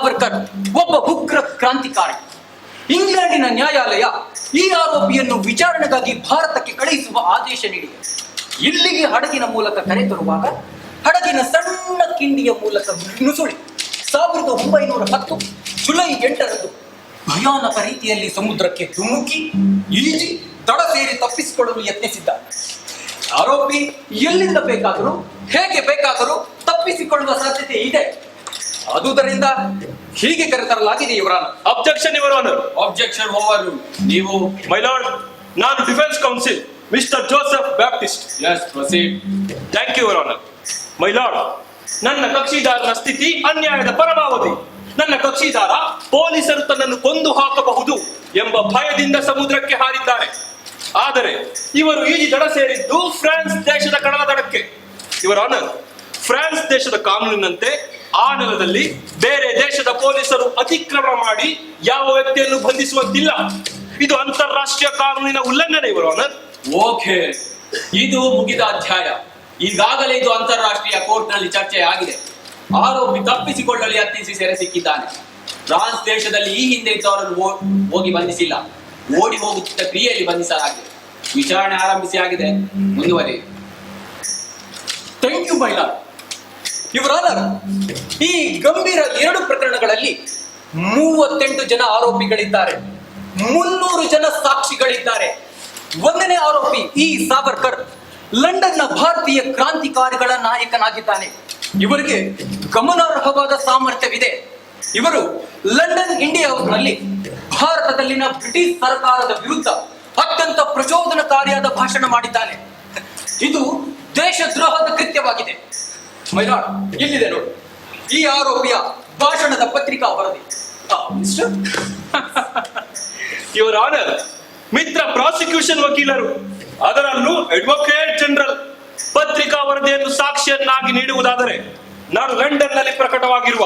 ಸಾವರ್ಕರ್ ಒಬ್ಬ ಉಗ್ರ ಕ್ರಾಂತಿಕಾರಿ. ಇಂಗ್ಲೆಂಡಿನ ನ್ಯಾಯಾಲಯ ಈ ಆರೋಪಿಯನ್ನು ವಿಚಾರಣೆಗಾಗಿ ಭಾರತಕ್ಕೆ ಕಳುಹಿಸುವ ಆದೇಶ ನೀಡಿದೆ. ಇಲ್ಲಿಗೆ ಹಡಗಿನ ಮೂಲಕ ಕರೆತರುವಾಗ ಹಡಗಿನ ಸಣ್ಣ ಕಿಂಡಿಯ ಮೂಲಕ ನುಸುಳಿ ಸಾವಿರದ ಒಂಬೈನೂರ ಹತ್ತು ಜುಲೈ ಎಂಟರಂದು ಭಯಾನಕ ರೀತಿಯಲ್ಲಿ ಸಮುದ್ರಕ್ಕೆ ಧುಮುಕಿ, ಈಜಿ, ದಡ ಸೇರಿ ತಪ್ಪಿಸಿಕೊಳ್ಳಲು ಯತ್ನಿಸಿದ್ದ. ಆರೋಪಿ ಎಲ್ಲಿಂದ ಬೇಕಾದರೂ, ಹೇಗೆ ಬೇಕಾದರೂ ತಪ್ಪಿಸಿಕೊಳ್ಳುವ ಸಾಧ್ಯತೆ ಇದೆ. ಆದುದರಿಂದ ಹೀಗೆ ಕರೆತರಲಾಗಿದೆ ಇವರನ್ನು. ಅಬ್ಜೆಕ್ಷನ್ ಇವರ್ ಆನರ್ ಅಬ್ಜೆಕ್ಷನ್ ಓವರ್ ನೀವು ಮೈ ಲಾರ್ಡ್ ನಾನು defence counsel mister Joseph Baptist yes proceed thank you your honour my lord ನನ್ನ ಕಕ್ಷಿದಾರನ ಸ್ಥಿತಿ ಅನ್ಯಾಯದ ಪರಮಾವಧಿ. ನನ್ನ ಕಕ್ಷಿದಾರ ಪೊಲೀಸರು ತನ್ನನ್ನು ಕೊಂದು ಹಾಕಬಹುದು ಎಂಬ ಭಯದಿಂದ ಸಮುದ್ರಕ್ಕೆ ಹಾರಿದ್ದಾರೆ. ಆದರೆ ಇವರು ಈಜಿ ದಡ ಸೇರಿದ್ದು ಫ್ರಾನ್ಸ್ ದೇಶದ ಕಡಲ ದಡಕ್ಕೆ ಇವರ ಆನರ್ ಫ್ರಾನ್ಸ್ ದೇಶದ ಕಾನೂನಿನಂತೆ ಆ ನೆಲದಲ್ಲಿ ಬೇರೆ ದೇಶದ ಪೊಲೀಸರು ಅತಿಕ್ರಮಣ ಮಾಡಿ ಯಾವ ವ್ಯಕ್ತಿಯನ್ನು ಬಂಧಿಸುವಂತಿಲ್ಲ. ಇದು ಅಂತಾರಾಷ್ಟ್ರೀಯ ಕಾನೂನಿನ ಉಲ್ಲಂಘನೆ ಇವರು ಆನರ್ ಓಕೆ. ಇದು ಮುಗಿದ ಅಧ್ಯಾಯ. ಈಗಾಗಲೇ ಇದು ಅಂತಾರಾಷ್ಟ್ರೀಯ ಕೋರ್ಟ್ನಲ್ಲಿ ಚರ್ಚೆ ಆಗಿದೆ. ಆರೋಪಿ ತಪ್ಪಿಸಿಕೊಳ್ಳಲು ಯತ್ನಿಸಿ ಸೆರೆ ಸಿಕ್ಕಿದ್ದಾನೆ. ಫ್ರಾನ್ಸ್ ದೇಶದಲ್ಲಿ ಈ ಹಿಂದೆ ಇದ್ದವರನ್ನು ಹೋಗಿ ಬಂಧಿಸಿಲ್ಲ. ಓಡಿ ಹೋಗುತ್ತಿದ್ದ ಕ್ರಿಯೆಯಲ್ಲಿ ಬಂಧಿಸಲಾಗಿದೆ. ವಿಚಾರಣೆ ಆರಂಭಿಸಿ ಆಗಿದೆ. ಮುಂದುವರಿ ಥ್ಯಾಂಕ್ ಯು ಮೈಲಾರ್ ಇವರ ಈ ಗಂಭೀರ ಎರಡು ಪ್ರಕರಣಗಳಲ್ಲಿ ಮೂವತ್ತೆಂಟು ಜನ ಆರೋಪಿಗಳಿದ್ದಾರೆ. ಮುನ್ನೂರು ಜನ ಸಾಕ್ಷಿಗಳಿದ್ದಾರೆ. ಒಂದನೇ ಆರೋಪಿ ಈ ಸಾವರ್ಕರ್ ಲಂಡನ್ನ ಭಾರತೀಯ ಕ್ರಾಂತಿಕಾರಿಗಳ ನಾಯಕನಾಗಿದ್ದಾನೆ. ಇವರಿಗೆ ಗಮನಾರ್ಹವಾದ ಸಾಮರ್ಥ್ಯವಿದೆ. ಇವರು ಲಂಡನ್ ಇಂಡಿಯಾ ಹೌಸ್ನಲ್ಲಿ ಭಾರತದಲ್ಲಿನ ಬ್ರಿಟಿಷ್ ಸರ್ಕಾರದ ವಿರುದ್ಧ ಅತ್ಯಂತ ಪ್ರಚೋದನಕಾರಿಯಾದ ಭಾಷಣ ಮಾಡಿದ್ದಾನೆ. ಇದು ದೇಶದ್ರೋಹದ ಕೃತ್ಯವಾಗಿದೆ. ಮೈಲಾಡ್ ಇಲ್ಲಿದೆ ನೋಡಿ. ಈ ಆರೋಪಿಯ ಭಾಷಣದ ಪತ್ರಿಕಾ ವರದಿ. ಮಿಸ್ಟರ್ ಯುವರ್ ಆನರ್ ಮಿತ್ರ ಪ್ರಾಸಿಕ್ಯೂಷನ್ ವಕೀಲರು, ಅದರಲ್ಲೂ ಅಡ್ವೊಕೇಟ್ ಜನರಲ್ ಪತ್ರಿಕಾ ವರದಿಯನ್ನು ಸಾಕ್ಷಿಯನ್ನಾಗಿ ನೀಡುವುದಾದರೆ, ನಾನು ಲಂಡನ್ನಲ್ಲಿ ಪ್ರಕಟವಾಗಿರುವ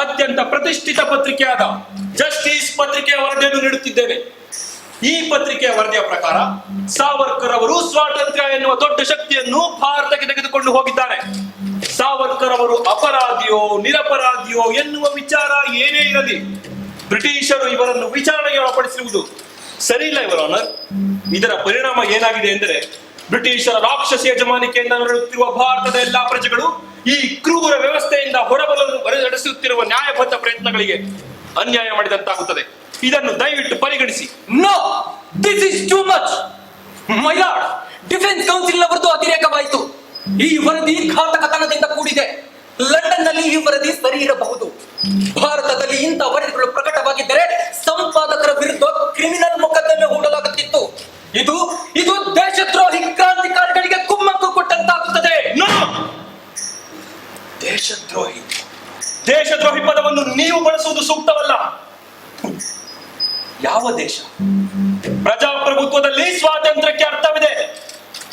ಅತ್ಯಂತ ಪ್ರತಿಷ್ಠಿತ ಪತ್ರಿಕೆಯಾದ ಜಸ್ಟಿಸ್ ಪತ್ರಿಕೆಯ ವರದಿಯನ್ನು ನೀಡುತ್ತಿದ್ದೇನೆ. ಈ ಪತ್ರಿಕೆಯ ವರದಿಯ ಪ್ರಕಾರ, ಸಾವರ್ಕರ್ ಅವರು ಸ್ವಾತಂತ್ರ್ಯ ಎನ್ನುವ ದೊಡ್ಡ ಶಕ್ತಿಯನ್ನು ಭಾರತಕ್ಕೆ ತೆಗೆದುಕೊಂಡು ಹೋಗಿದ್ದಾರೆ. ಸಾವರ್ಕರ್ ಅವರು ಅಪರಾಧಿಯೋ, ನಿರಪರಾಧಿಯೋ ಎನ್ನುವ ವಿಚಾರ ಏನೇ ಇರಲಿ, ಬ್ರಿಟಿಷರು ಇವರನ್ನು ವಿಚಾರಣೆಗೆ ಒಳಪಡಿಸಿರುವುದು ಸರಿ ಇಲ್ಲ ಇವರ ಇದರ ಪರಿಣಾಮ ಏನಾಗಿದೆ ಎಂದರೆ, ಬ್ರಿಟಿಷರ ರಾಕ್ಷಸ ಯಜಮಾನಿಕೆಯಿಂದ ನಡೆಯುತ್ತಿರುವ ಭಾರತದ ಎಲ್ಲಾ ಪ್ರಜೆಗಳು ಈ ಕ್ರೂರ ವ್ಯವಸ್ಥೆಯಿಂದ ಹೊರಬರಲು ನಡೆಸುತ್ತಿರುವ ನ್ಯಾಯಬದ್ಧ ಪ್ರಯತ್ನಗಳಿಗೆ ಅನ್ಯಾಯ ಮಾಡಿದಂತಾಗುತ್ತದೆ. ಇದನ್ನು ದಯವಿಟ್ಟು ಪರಿಗಣಿಸಿ. No this is too much my lord defence counsel ಅವರದು ಅತಿರೇಕವಾಯಿತು. ಈ ವರದಿ ಘಾತಕತನದಿಂದ ಕೂಡಿದೆ. ಲಂಡನ್ನಲ್ಲಿ ಈ ವರದಿ ಸರಿ ಇರಬಹುದು. ಭಾರತದಲ್ಲಿ ಇಂಥ ವರದಿಗಳು ಪ್ರಕಟವಾಗಿದ್ದರೆ ಸಂಪಾದಕರ ವಿರುದ್ಧ ಕ್ರಿಮಿನಲ್ ಮೊಕದ್ದಮೆ ಹೂಡಲಾಗುತ್ತಿತ್ತು. ಇದು ಇದು ದೇಶದ್ರೋಹಿ ಕ್ರಾಂತಿಕಾರಿಗಳಿಗೆ ಕುಮ್ಮಕ್ಕು ಕೊಟ್ಟಂತಾಗುತ್ತದೆ! ದೇಶದ್ರೋಹಿ. ದೇಶದ್ರೋಹಿ ಪದವನ್ನು ನೀವು ಬಳಸುವುದು ಸೂಕ್ತವಲ್ಲ. ಯಾವ ದೇಶ? ಪ್ರಜಾಪ್ರಭುತ್ವದಲ್ಲಿ ಸ್ವಾತಂತ್ರ್ಯಕ್ಕೆ ಅರ್ಥವಿದೆ.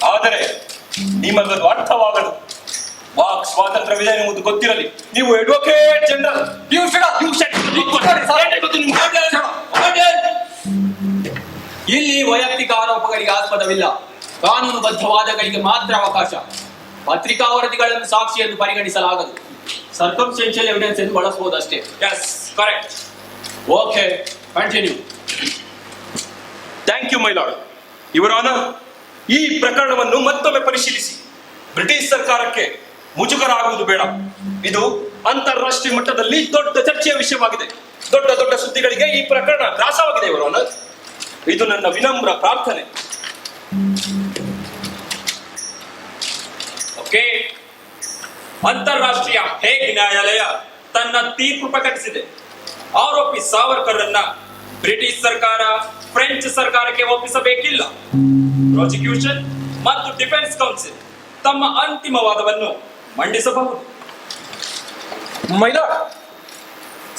ಆದರೆ ನಿಮಗದು ಅರ್ಥವಾಗದು. ವಾಕ್ ಸ್ವಾತಂತ್ರ್ಯವಿದೆ ಎನ್ನುವುದು ಗೊತ್ತಿರಲಿ. ನೀವು ಅಡ್ವೊಕೇಟ್ ಜನರಲ್ ನಿಮ್ಗೆ? ಇಲ್ಲಿ ವೈಯಕ್ತಿಕ ಆರೋಪಗಳಿಗೆ ಆಸ್ಪದವಿಲ್ಲ. ಕಾನೂನುಬದ್ಧ ವಾದಗಳಿಗೆ ಮಾತ್ರ ಅವಕಾಶ. ಪತ್ರಿಕಾ ವರದಿಗಳನ್ನು ಸಾಕ್ಷಿಯನ್ನು ಪರಿಗಣಿಸಲಾಗದು. ಸರ್ಕಮ್ಸ್ಟೆನ್ಷಿಯಲ್ ಎವಿಡೆನ್ಸ್ ಎಂದು ಬಳಸಬಹುದಷ್ಟೇ yes correct okay continue thank you my lord ಇವರ ಆನರ್ ಈ ಪ್ರಕರಣವನ್ನು ಮತ್ತೊಮ್ಮೆ ಪರಿಶೀಲಿಸಿ. ಬ್ರಿಟಿಷ್ ಸರ್ಕಾರಕ್ಕೆ ಮುಜುಗರ ಆಗುವುದು ಬೇಡ. ಇದು ಅಂತಾರಾಷ್ಟ್ರೀಯ ಮಟ್ಟದಲ್ಲಿ ದೊಡ್ಡ ಚರ್ಚೆಯ ವಿಷಯವಾಗಿದೆ. ದೊಡ್ಡ ದೊಡ್ಡ ಸುದ್ದಿಗಳಿಗೆ ಈ ಪ್ರಕರಣ ಗ್ರಾಸವಾಗಿದೆ ಇವರು ಇದು ನನ್ನ ವಿನಮ್ರ ಪ್ರಾರ್ಥನೆ. ಓಕೆ? ಅಂತಾರಾಷ್ಟ್ರೀಯ ಹೇಗ್ ನ್ಯಾಯಾಲಯ ತನ್ನ ತೀರ್ಪು ಪ್ರಕಟಿಸಿದೆ? ಆರೋಪಿ ಸಾವರ್ಕರ್ರನ್ನ ಬ್ರಿಟಿಷ್ ಸರ್ಕಾರ ಫ್ರೆಂಚ್ ಸರ್ಕಾರಕ್ಕೆ ಒಪ್ಪಿಸಬೇಕಿಲ್ಲ. ಪ್ರಾಸಿಕ್ಯೂಷನ್ ಮತ್ತು ಡಿಫೆನ್ಸ್ ಕೌನ್ಸಿಲ್ ತಮ್ಮ ಅಂತಿಮ ವಾದವನ್ನು ಮಂಡಿಸಬಹುದು. ಮೈಲಾಡ್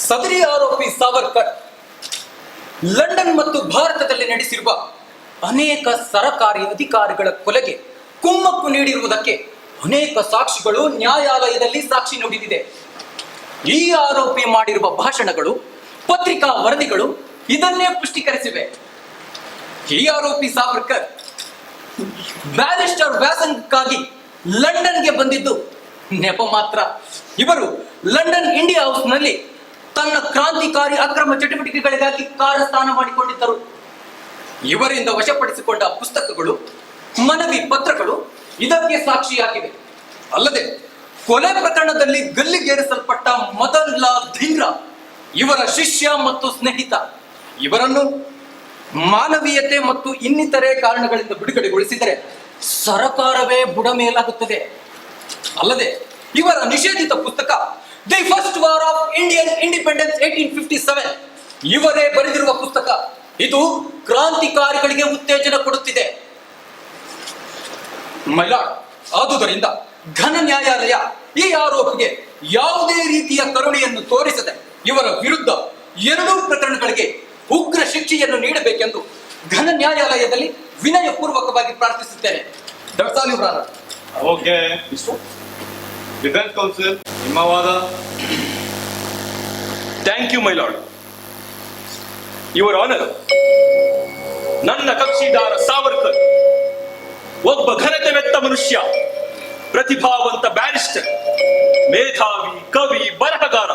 ಸದರಿ ಆರೋಪಿ ಸಾವರ್ಕರ್ ಲಂಡನ್ ಮತ್ತು ಭಾರತದಲ್ಲಿ ನಡೆಸಿರುವ ಅನೇಕ ಸರಕಾರಿ ಅಧಿಕಾರಿಗಳ ಕೊಲೆಗೆ ಕುಮ್ಮಕ್ಕು ನೀಡಿರುವುದಕ್ಕೆ ಅನೇಕ ಸಾಕ್ಷಿಗಳು ನ್ಯಾಯಾಲಯದಲ್ಲಿ ಸಾಕ್ಷಿ ನುಡಿದಿದೆ. ಈ ಆರೋಪಿ ಮಾಡಿರುವ ಭಾಷಣಗಳು, ಪತ್ರಿಕಾ ವರದಿಗಳು ಇದನ್ನೇ ಪುಷ್ಟೀಕರಿಸಿವೆ. ಈ ಆರೋಪಿ ಸಾವರ್ಕರ್, ಬ್ಯಾರಿಸ್ಟರ್ ವ್ಯಾಸಂಗಕ್ಕಾಗಿ ಲಂಡನ್ಗೆ ಬಂದಿದ್ದು ನೆಪ ಮಾತ್ರ. ಇವರು ಲಂಡನ್ ಇಂಡಿಯಾ ಹೌಸ್ನಲ್ಲಿ ತನ್ನ ಕ್ರಾಂತಿಕಾರಿ ಅಕ್ರಮ ಚಟುವಟಿಕೆಗಳಿಗಾಗಿ ಕಾರ್ಯಸ್ಥಾನ ಮಾಡಿಕೊಂಡಿದ್ದರು. ಇವರಿಂದ ವಶಪಡಿಸಿಕೊಂಡ ಪುಸ್ತಕಗಳು, ಮನವಿ ಪತ್ರಗಳು ಇದಕ್ಕೆ ಸಾಕ್ಷಿಯಾಗಿವೆ. ಅಲ್ಲದೆ ಕೊಲೆ ಪ್ರಕರಣದಲ್ಲಿ ಗಲ್ಲಿಗೇರಿಸಲ್ಪಟ್ಟ ಮದನ್ ಲಾಲ್ ಧಿಂಗ್ರ, ಇವರ ಶಿಷ್ಯ ಮತ್ತು ಸ್ನೇಹಿತ ಇವರನ್ನು ಮಾನವೀಯತೆ ಮತ್ತು ಇನ್ನಿತರೆ ಕಾರಣಗಳಿಂದ ಬಿಡುಗಡೆಗೊಳಿಸಿದರೆ ಸರಕಾರವೇ ಬುಡಮೇಲಾಗುತ್ತದೆ ಅಲ್ಲದೆ ಇವರ ನಿಷೇಧಿತ ಪುಸ್ತಕ the first war of Indian independence eighteen fifty seven ಇವರೇ ಬರೆದಿರುವ ಪುಸ್ತಕ. ಇದು ಕ್ರಾಂತಿಕಾರಿಗಳಿಗೆ ಉತ್ತೇಜನ ಕೊಡುತ್ತಿದೆ. ಮೈಲಾಡ್ ಆದುದರಿಂದ ಘನ ನ್ಯಾಯಾಲಯ ಈ ಆರೋಪಿಗೆ ಯಾವುದೇ ರೀತಿಯ ಕರುಣೆಯನ್ನು ತೋರಿಸದೆ ಇವರ ವಿರುದ್ಧ ಎರಡೂ ಪ್ರಕರಣಗಳಿಗೆ ಉಗ್ರ ಶಿಕ್ಷೆಯನ್ನು ನೀಡಬೇಕೆಂದು ಘನ ನ್ಯಾಯಾಲಯದಲ್ಲಿ ವಿನಯಪೂರ್ವಕವಾಗಿ ಪ್ರಾರ್ಥಿಸುತ್ತೇನೆ. ಓಕೆ. ಡಿಫೆನ್ಸ್ ಕೌನ್ಸಿಲ್ ನಿಮ್ಮ thank you my lord your honour ನನ್ನ ಕಕ್ಷಿದಾರ ಸಾವರ್ಕರ್, ಒಬ್ಬ ಘನತೆವೆತ್ತ ಮನುಷ್ಯ, ಪ್ರತಿಭಾವಂತ ಬ್ಯಾರಿಸ್ಟರ್, ಮೇಧಾವಿ, ಕವಿ, ಬರಹಗಾರ,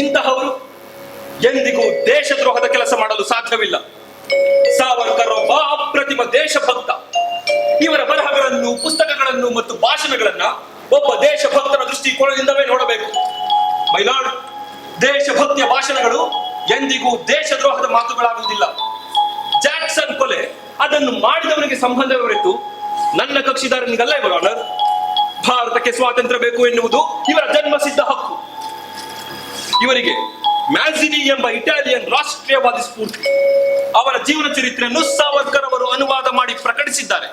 ಇಂತಹವರು ಎಂದಿಗೂ ದೇಶದ್ರೋಹದ ಕೆಲಸ ಮಾಡಲು ಸಾಧ್ಯವಿಲ್ಲ. ಸಾವರ್ಕರ್ ಒಬ್ಬ ಅಪ್ರತಿಮ ದೇಶಭಕ್ತ. ಇವರ ಬರಹಗಳನ್ನು, ಪುಸ್ತಕಗಳನ್ನು ಮತ್ತು ಭಾಷಣಗಳನ್ನ ಒಬ್ಬ ದೇಶಭಕ್ತನ ದೃಷ್ಟಿಕೋನದಿಂದಲೇ ನೋಡಬೇಕು. ಮೈಲಾಡ್ ದೇಶಭಕ್ತಿಯ ಭಾಷಣಗಳು ಎಂದಿಗೂ ದೇಶದ್ರೋಹದ ಮಾತುಗಳಾಗುವುದಿಲ್ಲ. ಜಾಕ್ಸನ್ ಕೊಲೆ, ಅದನ್ನು ಮಾಡಿದವನಿಗೆ ಸಂಬಂಧವೇ ನನ್ನ ಕಕ್ಷಿದಾರನಿಗಲ್ಲ ಇವರು ಆನರ್. ಭಾರತಕ್ಕೆ ಸ್ವಾತಂತ್ರ್ಯ ಬೇಕು ಎನ್ನುವುದು ಇವರ ಜನ್ಮಸಿದ್ಧ ಹಕ್ಕು. ಇವರಿಗೆ ಮ್ಯಾಸಿನಿ ಎಂಬ ಇಟಾಲಿಯನ್ ರಾಷ್ಟ್ರೀಯವಾದಿ ಸ್ಫೂರ್ತಿ. ಅವರ ಜೀವನ ಚರಿತ್ರೆಯನ್ನು ಸಾವರ್ಕರ್ ಅವರು ಅನುವಾದ ಮಾಡಿ ಪ್ರಕಟಿಸಿದ್ದಾರೆ.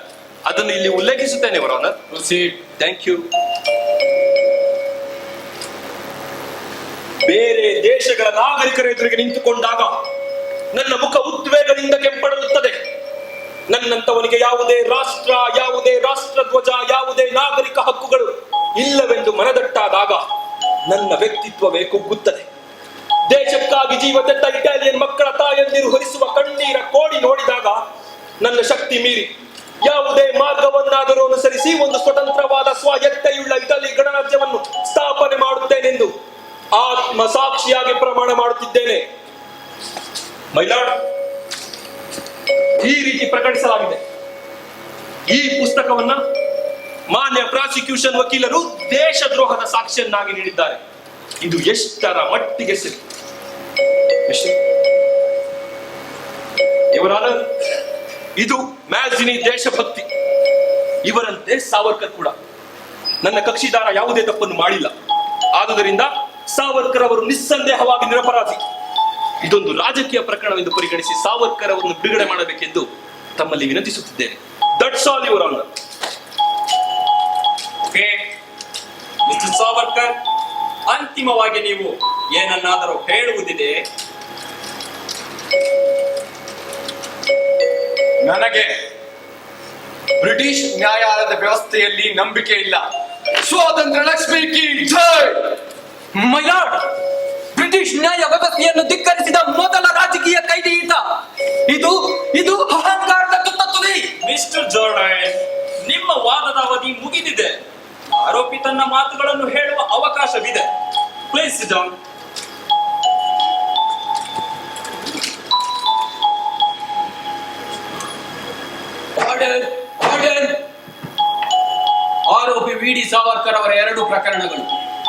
ಅದನ್ನು ಇಲ್ಲಿ ಉಲ್ಲೇಖಿಸುತ್ತೇನೆ ಥ್ಯಾಂಕ್ ಯು ಬೇರೆ ದೇಶಗಳ ನಾಗರಿಕರ ಎದುರಿಗೆ ನಿಂತುಕೊಂಡಾಗ ನನ್ನ ಮುಖ ಉದ್ವೇಗದಿಂದ ಕೆಂಪಡಲುತ್ತದೆ. ನನ್ನಂತವನಿಗೆ ಯಾವುದೇ ರಾಷ್ಟ್ರ ಯಾವುದೇ ರಾಷ್ಟ್ರ ಧ್ವಜ ಯಾವುದೇ ನಾಗರಿಕ ಹಕ್ಕುಗಳು ಇಲ್ಲವೆಂದು ಮನದಟ್ಟಾದಾಗ ನನ್ನ ವ್ಯಕ್ತಿತ್ವವೇ ಕುಗ್ಗುತ್ತದೆ. ದೇಶಕ್ಕಾಗಿ ಜೀವ ತೆತ್ತ ಇಟಾಲಿಯನ್ ಮಕ್ಕಳ ತಾಯಂದಿರು ಹೊರಿಸುವ ಕಣ್ಣೀರ ಕೋಡಿ ನೋಡಿದಾಗ ನನ್ನ ಶಕ್ತಿ ಮೀರಿ. ಯಾವುದೇ ಮಾರ್ಗವನ್ನಾದರೂ ಅನುಸರಿಸಿ ಒಂದು ಸ್ವತಂತ್ರವಾದ ಸ್ವಾಯತ್ತೆಯುಳ್ಳ ಇಟಲಿ ಗಣರಾಜ್ಯವನ್ನು ಸ್ಥಾಪನೆ ಮಾಡುತ್ತೇನೆಂದು ಆತ್ಮ ಸಾಕ್ಷಿಯಾಗಿ ಪ್ರಮಾಣ ಮಾಡುತ್ತಿದ್ದೇನೆ. ಮೈಲಾಡ್ ಈ ರೀತಿ ಪ್ರಕಟಿಸಲಾಗಿದೆ. ಈ ಪುಸ್ತಕವನ್ನ ಮಾನ್ಯ ಪ್ರಾಸಿಕ್ಯೂಷನ್ ವಕೀಲರು ದೇಶದ್ರೋಹದ ಸಾಕ್ಷಿಯನ್ನಾಗಿ ನೀಡಿದ್ದಾರೆ. ಇದು ಎಷ್ಟರ ಮಟ್ಟಿಗೆ ಸರಿ? ಇವರಾದ ಇದು ಮ್ಯಾಜಿನಿ ದೇಶಭಕ್ತಿ. ಇವರಂತೆ ಸಾವರ್ಕರ್ ಕೂಡ. ನನ್ನ ಕಕ್ಷಿದಾರ ಯಾವುದೇ ತಪ್ಪನ್ನು ಮಾಡಿಲ್ಲ. ಆದುದರಿಂದ ಸಾವರ್ಕರ್ ಅವರು ನಿಸ್ಸಂದೇಹವಾಗಿ ನಿರಪರಾಧಿ. ಇದೊಂದು ರಾಜಕೀಯ ಪ್ರಕರಣವೆಂದು ಪರಿಗಣಿಸಿ ಸಾವರ್ಕರ್ ಅವರನ್ನು ಬಿಡುಗಡೆ ಮಾಡಬೇಕೆಂದು ತಮ್ಮಲ್ಲಿ ವಿನಂತಿಸುತ್ತಿದ್ದೇನೆ. That's all your honour mister Savarkar, ಅಂತಿಮವಾಗಿ ನೀವು ಏನನ್ನಾದರೂ ಹೇಳುವುದಿದೆ ನನಗೆ ಬ್ರಿಟಿಷ್ ನ್ಯಾಯಾಲಯದ ವ್ಯವಸ್ಥೆಯಲ್ಲಿ ನಂಬಿಕೆ ಇಲ್ಲ. ಸ್ವಾತಂತ್ರ್ಯ ಲಕ್ಷ್ಮಿ ಕಿ ಜೈ! ಮಯಾಡ್ ಬ್ರಿಟಿಷ್ ನ್ಯಾಯ ವ್ಯವಸ್ಥೆಯನ್ನು ಧಿಕ್ಕರಿಸಿದ ಮೊದಲ ರಾಜಕೀಯ ಕೈದಿ ಈತ. ಇದು ಇದು ಅಹಂಕಾರದ ತುತ್ತ ತುದಿ ಮಿಸ್ಟರ್ ಜೋರ್ಡನ್ ನಿಮ್ಮ ವಾದದ ಅವಧಿ ಮುಗಿದಿದೆ. ಆರೋಪಿ ತನ್ನ ಮಾತುಗಳನ್ನು ಹೇಳುವ ಅವಕಾಶವಿದೆ. Please down. ಸಾವರ್ಕರ್ ಅವರ ಎರಡು ಪ್ರಕರಣಗಳು.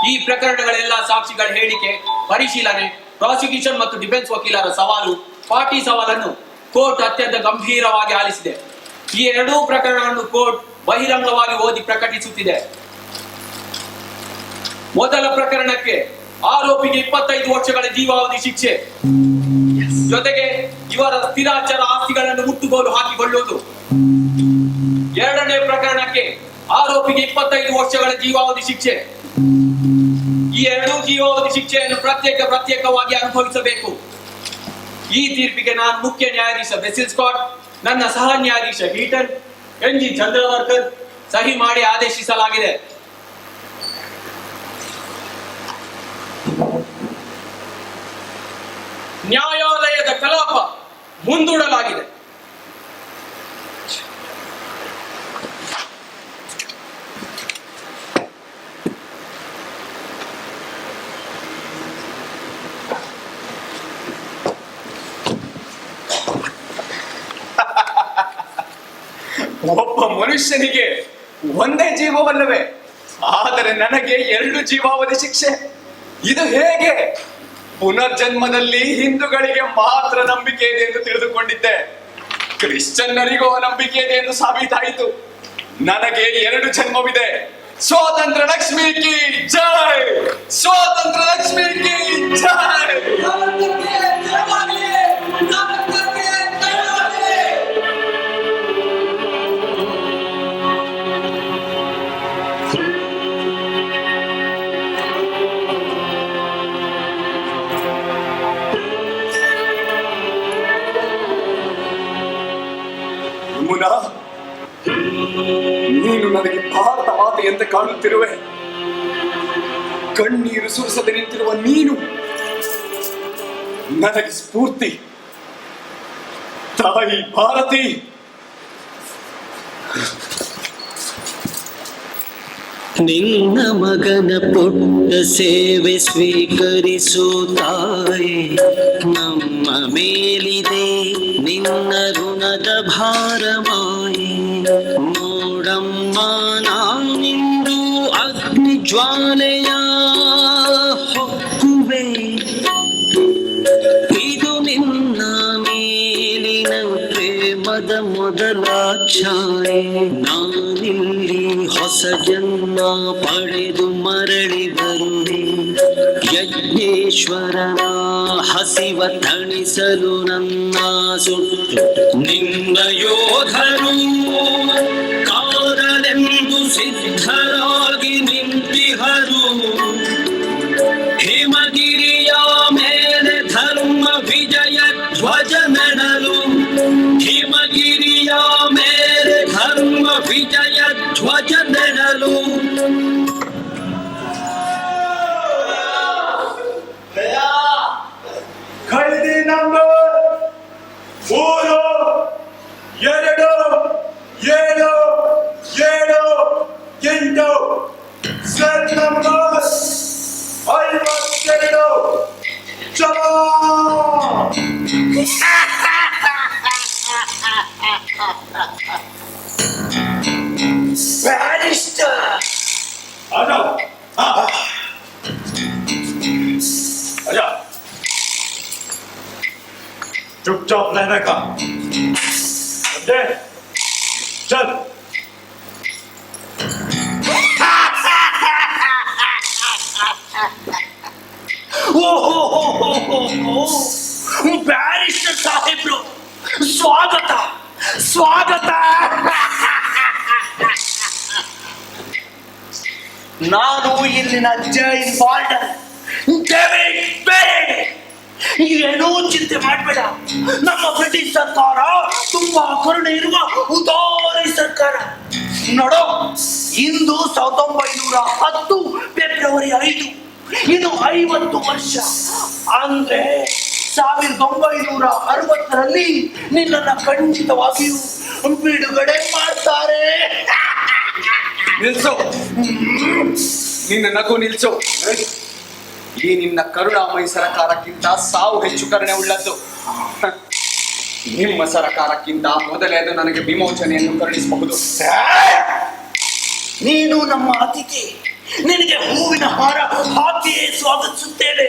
ಈ ಪ್ರಕರಣಗಳೆಲ್ಲ ಸಾಕ್ಷಿಗಳ ಹೇಳಿಕೆ, ಪರಿಶೀಲನೆ, ಪ್ರಾಸಿಕ್ಯೂಷನ್ ಮತ್ತು ಡಿಫೆನ್ಸ್ ವಕೀಲರ ಸವಾಲು, ಪಾರ್ಟಿ ಸವಾಲನ್ನು ಕೋರ್ಟ್ ಅತ್ಯಂತ ಗಂಭೀರವಾಗಿ ಆಲಿಸಿದೆ. ಈ ಎರಡೂ ಪ್ರಕರಣವನ್ನು ಕೋರ್ಟ್ ಬಹಿರಂಗವಾಗಿ ಓದಿ ಪ್ರಕಟಿಸುತ್ತಿದೆ. ಮೊದಲ ಪ್ರಕರಣಕ್ಕೆ ಆರೋಪಿಗೆ ಇಪ್ಪತ್ತೈದು ವರ್ಷಗಳ ಜೀವಾವಧಿ ಶಿಕ್ಷೆ. ಜೊತೆಗೆ ಇವರ ಸ್ಥಿರಾಚಾರ ಆಸ್ತಿಗಳನ್ನು ಮುಟ್ಟುಗೋಲು ಹಾಕಿಕೊಳ್ಳುವುದು. ಎರಡನೇ ಪ್ರಕರಣಕ್ಕೆ ಆರೋಪಿಗೆ ಇಪ್ಪತ್ತೈದು ವರ್ಷಗಳ ಜೀವಾವಧಿ ಶಿಕ್ಷೆ. ಈ ಎರಡೂ ಜೀವಾವಧಿ ಶಿಕ್ಷೆಯನ್ನು ಪ್ರತ್ಯೇಕ ಪ್ರತ್ಯೇಕವಾಗಿ ಅನುಭವಿಸಬೇಕು. ಈ ತೀರ್ಪಿಗೆ ನಾನು ಮುಖ್ಯ ನ್ಯಾಯಾಧೀಶ ಬೆಸಿಲ್ ಸ್ಕಾಟ್, ನನ್ನ ಸಹ ನ್ಯಾಯಾಧೀಶ ಹೀಟನ್ ಎನ್ ಜಿ ಚಂದ್ರವರ್ಕರ್ ಸಹಿ ಮಾಡಿ ಆದೇಶಿಸಲಾಗಿದೆ. ನ್ಯಾಯಾಲಯದ ಕಲಾಪ ಮುಂದೂಡಲಾಗಿದೆ ಒಬ್ಬ ಮನುಷ್ಯನಿಗೆ ಒಂದೇ ಜೀವವಲ್ಲವೇ? ಆದರೆ ನನಗೆ ಎರಡು ಜೀವಾವಧಿ ಶಿಕ್ಷೆ. ಇದು ಹೇಗೆ? ಪುನರ್ಜನ್ಮದಲ್ಲಿ ಹಿಂದೂಗಳಿಗೆ ಮಾತ್ರ ನಂಬಿಕೆ ಇದೆ ಎಂದು ತಿಳಿದುಕೊಂಡಿದ್ದೆ. ಕ್ರಿಶ್ಚಿಯನ್ನರಿಗೂ ನಂಬಿಕೆ ಇದೆ ಎಂದು ಸಾಬೀತಾಯಿತು. ನನಗೆ ಎರಡು ಜನ್ಮವಿದೆ. ಸ್ವಾತಂತ್ರ್ಯ ಲಕ್ಷ್ಮಿ ಕಿ ಜೈ! ಸ್ವಾತಂತ್ರ್ಯ ಲಕ್ಷ್ಮಿ ಕಿ ಜೈ! ಮಾತೆ ಎಂದು ಕಾಣುತ್ತಿರುವೆ. ಕಣ್ಣೀರು ಸುರಿಸದೆ ನಿಂತಿರುವ ನೀನು ನನಗೆ ಸ್ಫೂರ್ತಿ. ತಾಯಿ ಭಾರತಿ. ನಿನ್ನ ಮಗನ ಪುಟ್ಟ ಸೇವೆ ಸ್ವೀಕರಿಸು ತಾಯಿ. ನಮ್ಮ ಮೇಲಿದೆ ನಿನ್ನ ಋಣದ ಭಾರವಾಯಿ ಅಗ್ನಿ ಜ್ವಾಲೆಯ ಹೊಕ್ಕುವೆ. ಇದು ನಿನ್ನ ಮೇಲಿನ ಪ್ರೇಮದ ಮೊದಲ ಛಾಯೆ ನಾನಿಲ್ಲಿ ಹೊಸ ಜನ್ಮ ಪಡೆದು ಮರಳಿ ಬರುವೆ. ಯಜ್ಞೇಶ್ವರನ ಹಸಿವ ತಣಿಸಲು ನನ್ನ ಸುಟ್ಟು ನಿನ್ನ ಯೋಧರು ಕಾದನೆಂದು ಸಿದ್ಧರಾಗಿ 점! 바리스타! 가자! 아! 가자! 죽점 내내가 근데 ಸ್ವಾಗತ. ಸ್ವಾಗತ. ನಾನು ಇಲ್ಲಿನ ಜೈನ್ ಬಾಲ್ಡರ್. ಡೇವಿಡ್ ಬೇರೆ ಏನೂ ಚಿಂತೆ ಮಾಡಬೇಡ. ನಮ್ಮ ಬ್ರಿಟಿಷ್ ಸರ್ಕಾರ ತುಂಬಾ ಕರುಣೆ ಇರುವ ಉದಾರ ಸರ್ಕಾರ. ನೋಡೋ, ಇಂದು ಸಾವಿರದ ಒಂಬೈನೂರ ಹತ್ತು ಫೆಬ್ರವರಿ ಐದು, ಇನ್ನು ಐವತ್ತು ವರ್ಷ. ಅಂದ್ರೆ ಸಾವಿರದ ಒಂಬೈನೂರ ಅರವತ್ತರಲ್ಲಿ ನಿನ್ನ ಖಂಡಿತವಾಗಿಯೂ ಬಿಡುಗಡೆ ಮಾಡ್ತಾರೆ. ನಿಲ್ಸು. ನಿನ್ನ ನಗು ನಿಲ್ಸು. ಈ ನಿನ್ನ ಕರುಣಾಮಯಿ ಸರಕಾರಕ್ಕಿಂತ ಸಾವು ಹೆಚ್ಚು ಕರುಣೆ ಉಳ್ಳದ್ದು. ನಿಮ್ಮ ಸರಕಾರಕ್ಕಿಂತ ಮೊದಲೇ ಅದು ನನಗೆ ವಿಮೋಚನೆಯನ್ನು ಕರುಣಿಸಬಹುದು. ನೀನು ನಮ್ಮ ಅತಿಥಿ. ನಿನಗೆ ಹೂವಿನ ಹಾರ ಹಾಕಿಯೇ ಸ್ವಾಗತಿಸುತ್ತೇವೆ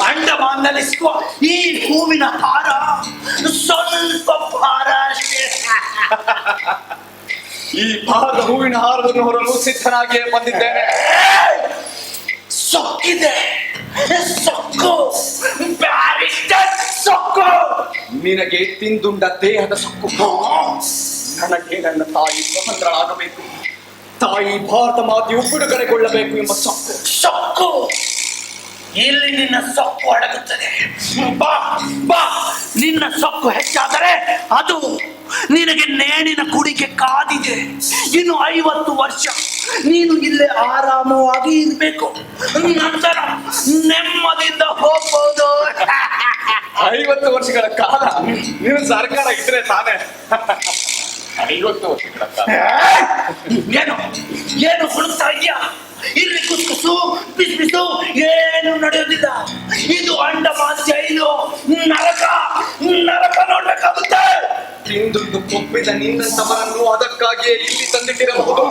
ಅಂಡಮಾನ್ನಲ್ಲಿ ಸಿಗುವ ಈ ಹೂವಿನ ಹಾರ ಸ್ವಲ್ಪ ಭಾರ ಅಷ್ಟೇ. ಈ ಭಾರದ ಹೂವಿನ ಹಾರವನ್ನು ಹೊರಲು ಸಿದ್ಧನಾಗಿಯೇ ಬಂದಿದ್ದೇನೆ. ಸೊಕ್ಕಿದೆ. ಸೊಕ್ಕು. ಬ್ಯಾರಿಸ್ಟರ್ ಸೊಕ್ಕು. ನಿನಗೆ ತಿಂದುಂಡ ದೇಹದ ಸೊಕ್ಕು. ನನಗೆ ನನ್ನ ತಾಯಿ ಸ್ವತಂತ್ರಳಾಗಬೇಕು. ತಾಯಿ ಭಾರತ ಮಾತೆಯು ಬಿಡುಗಡೆಗೊಳ್ಳಬೇಕು ಎಂಬ ಸೊಕ್ಕು. ಸೊಕ್ಕು. ಇಲ್ಲಿ ನಿನ್ನ ಸೊಕ್ಕು ಅಡಗುತ್ತದೆ. ಬಾ ಬಾ. ನಿನ್ನ ಸೊಕ್ಕು ಹೆಚ್ಚಾದರೆ ಅದು ನಿನಗೆ ನೇಣಿನ ಕುಡಿಕೆ ಕಾದಿದೆ. ಇನ್ನು ಐವತ್ತು ವರ್ಷ ನೀನು ಇಲ್ಲೇ ಆರಾಮವಾಗಿ ಇರಬೇಕು. ನಂತರ ನೆಮ್ಮದಿಯಿಂದ ಹೋಗ್ಬೋದು. ಐವತ್ತು ವರ್ಷಗಳ ಕಾಲ ನೀನು ಸರ್ಕಾರ ಇದ್ರೆ ತಾನೇ. ಐವತ್ತು ವರ್ಷಗಳ ಕಾಲ. ತಿಂದುಂಡು ಕೊಬ್ಬಿದ ನಿನ್ನಂತವರನ್ನು ಅದಕ್ಕಾಗಿ ಕಾರಣಕ್ಕಾಗಿಯೇ ಇಲ್ಲಿ ತಂದಿಟ್ಟಿರಬಹುದು.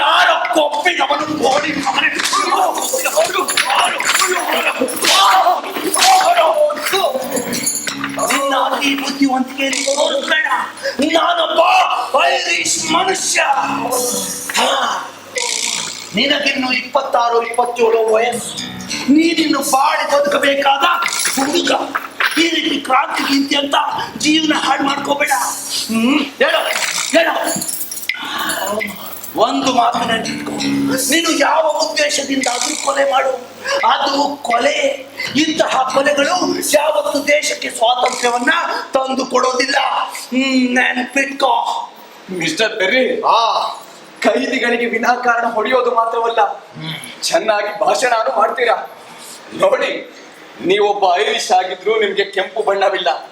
ಯಾರ ಕೋಡಿ ಮಗನೇ ನಿನ್ನ ಅತಿ ಬುದ್ಧಿವಂತಿಕೆಯಲ್ಲಿ ನೋಡ್ಬೇಡ ನಾನೊಬ್ಬ ಐರಿಷ್ ಮನುಷ್ಯ. ನಿನಗಿನ್ನು ಇಪ್ಪತ್ತಾರು, ಇಪ್ಪತ್ತೇಳು ವಯಸ್ಸು. ನೀನಿನ್ನು ಬಾಳಿ ಬದುಕಬೇಕಾದ ಹುಡುಗ. ಈ ರೀತಿ ಕ್ರಾಂತಿ ಗೀತಿ ಅಂತ ಜೀವನ ಹಾಳು ಮಾಡ್ಕೋಬೇಡ. ಹ್ಮ್? ಹೇಳು ಹೇಳು. ಒಂದು ಮಾತು ನೆನಪಿಟ್ಕೊ ನೀನು ಯಾವ ಉದ್ದೇಶದಿಂದ ಅದು ಕೊಲೆ ಮಾಡು. ಅದು ಕೊಲೆ ಇಂತಹ ಕೊಲೆಗಳು ಯಾವತ್ತು ದೇಶಕ್ಕೆ ಸ್ವಾತಂತ್ರ್ಯವನ್ನ ತಂದು ಕೊಡೋದಿಲ್ಲ. ಹ್ಮ್ ನೆನಪಿಟ್ಕೋ. ಮಿಸ್ಟರ್ ಬೆರ್ರಿ ಆ. ಕೈದಿಗಳಿಗೆ ವಿನಾಕಾರಣ ಹೊಡೆಯೋದು ಮಾತ್ರವಲ್ಲ ಚೆನ್ನಾಗಿ ಭಾಷಣನೂ ಮಾಡ್ತೀರಾ? ನೋಡಿ ನೀವೊಬ್ಬ ಐರಿಷ್ ಆಗಿದ್ರು ನಿಮ್ಗೆ ಕೆಂಪು ಬಣ್ಣವಿಲ್ಲ.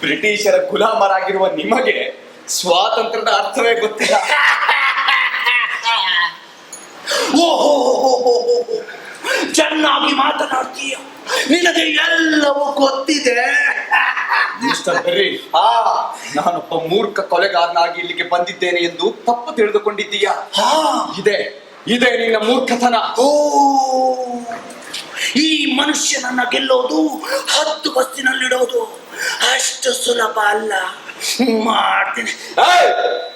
ಬ್ರಿಟಿಷರ ಗುಲಾಮರಾಗಿರುವ ನಿಮಗೆ ಸ್ವಾತಂತ್ರ್ಯದ ಅರ್ಥವೇ ಗೊತ್ತಿಲ್ಲ. ಓಹೋ ಚೆನ್ನಾಗಿ ಮಾತನಾಡ್ತೀಯ. ನಿನಗೆ ಎಲ್ಲವೂ ಗೊತ್ತಿದೆ. ಆ ನಾನೊಬ್ಬ ಮೂರ್ಖ ಕೊಲೆಗಾರನಾಗಿ ಇಲ್ಲಿಗೆ ಬಂದಿದ್ದೇನೆ ಎಂದು ತಪ್ಪು ತಿಳಿದುಕೊಂಡಿದ್ದೀಯಾ? ಹಾ. ಇದೆ ಇದೆ ನಿನ್ನ ಮೂರ್ಖತನ. ಓ. ಈ ಮನುಷ್ಯನನ್ನ ಗೆಲ್ಲೋದು ಹತ್ತು ಬಸ್ಸಿನಲ್ಲಿಡೋದು. ಅಷ್ಟು ಸುಲಭ ಅಲ್ಲ. ಮಾಡ್ತೀನಿ!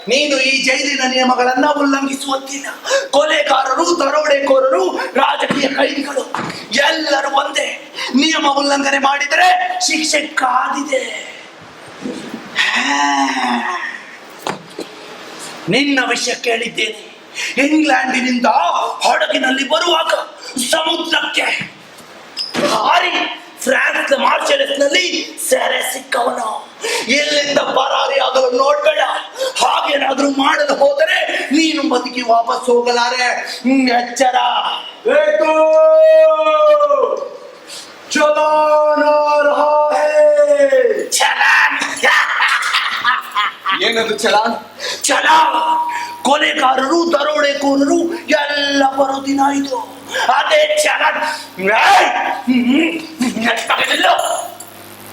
ನೀನು ಈ ಜೈಲಿನ ನಿಯಮಗಳನ್ನ ಉಲ್ಲಂಘಿಸುವಂತಿಲ್ಲ ಕೊಲೆಗಾರರು, ದರೋಡೆಕೋರರು, ರಾಜಕೀಯ ಕೈದಿಗಳು ಎಲ್ಲರೂ ಒಂದೇ. ನಿಯಮ ಉಲ್ಲಂಘನೆ ಮಾಡಿದರೆ ಶಿಕ್ಷೆ ಕಾದಿದೆ. ನಿನ್ನ ವಿಷಯ ಕೇಳಿದ್ದೇನೆ. ಇಂಗ್ಲೆಂಡಿನಿಂದ ಹಡಗಿನಲ್ಲಿ ಬರುವಾಗ ಸಮುದ್ರಕ್ಕೆ ಭಾರಿ ಫ್ರಾನ್ಸ್ ಮಾರ್ಷಲ್ಸ್ನಲ್ಲಿ ಸೆರೆ ಸಿಕ್ಕವನು. ಎಲ್ಲಿಂದ ಪರಾರಿ ಆದರೂ ನೋಡ್ಬೇಡ. ಹಾಗೇನಾದ್ರೂ ಮಾಡಲು ಹೋದರೆ ನೀನು ಬದುಕಿ ವಾಪಸ್ ಹೋಗಲಾರೆ. ಎಚ್ಚರ. ಚಲ ಏನದು ಚಲ ಚಲ ಕೊಲೆಗಾರರು ದರೋಡೆಕೋರರು ಎಲ್ಲ ಬರೋದಿನ ಇದು. ಅದೇ ಛಲ ಏಯ್! ಹ್ಮ್. ನೆಟ್ಟಾಗಲಿಲ್ಲ.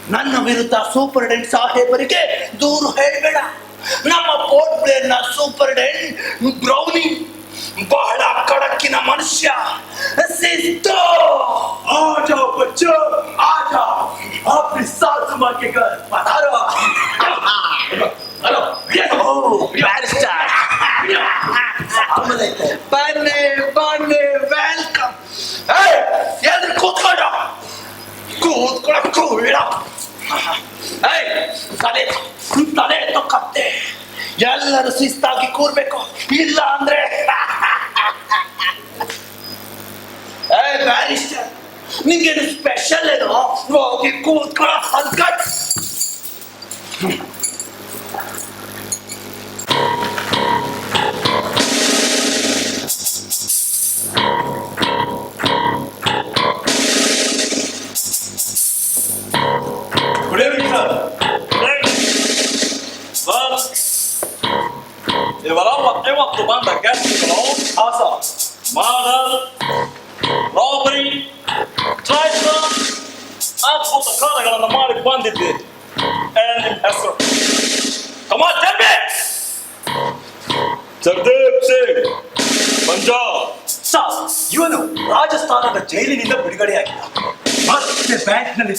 ನನ್ನ ವಿರುದ್ಧ ಸೂಪರ್ಡೆಂಟ್ ಸಾಹೇಬರಿಗೆ ದೂರು ಹೇಳಬೇಡ ನಮ್ಮ ಪೋರ್ಟ್ ಬ್ಲೇರ್ ನ ಸೂಪರ್ಡೆಂಟ್ ಬ್ರೌನಿ ಬಹಳ ಕಡಕಿನ ಮನುಷ್ಯ ಶಿಸ್ತು आ जाओ बच्चों आ जाओ अपनी सासू माँ के घर पधारो ಹಲೋ ಓ ಬ್ಯಾರಿಸ್ಟರ್ ಬನ್ನಿ ಬನ್ನಿ ಕೂಳ ಏಯ್ ತಲೆ ತಲೆ ಕತ್ತೆ ಎಲ್ಲರೂ ಶಿಸ್ತಾಗಿ ಕೂರ್ಬೇಕು ಇಲ್ಲ ಅಂದ್ರೆ ಬ್ಯಾರಿಸ್ಟರ್ ನಿಂಗೇನು ಸ್ಪೆಷಲ್ ಏನು ಹೋಗಿ ಕೂತ್ಕೊಳ್ಳ ಹಲ್ಕಟ್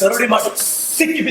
ಜೈಲಿನಿಂದ ಬಿಡುಗಡೆಯಾಗಿದ್ದ ಮತ್ತೆ ಬ್ಯಾಂಕ್ನಲ್ಲಿ ದರೋಡೆ ಮಾಡಿ ಸಿಕ್ಕಿಬಿದ್ದು ಇಲ್ಲಿಗೆ ಬಂದಿದ್ದ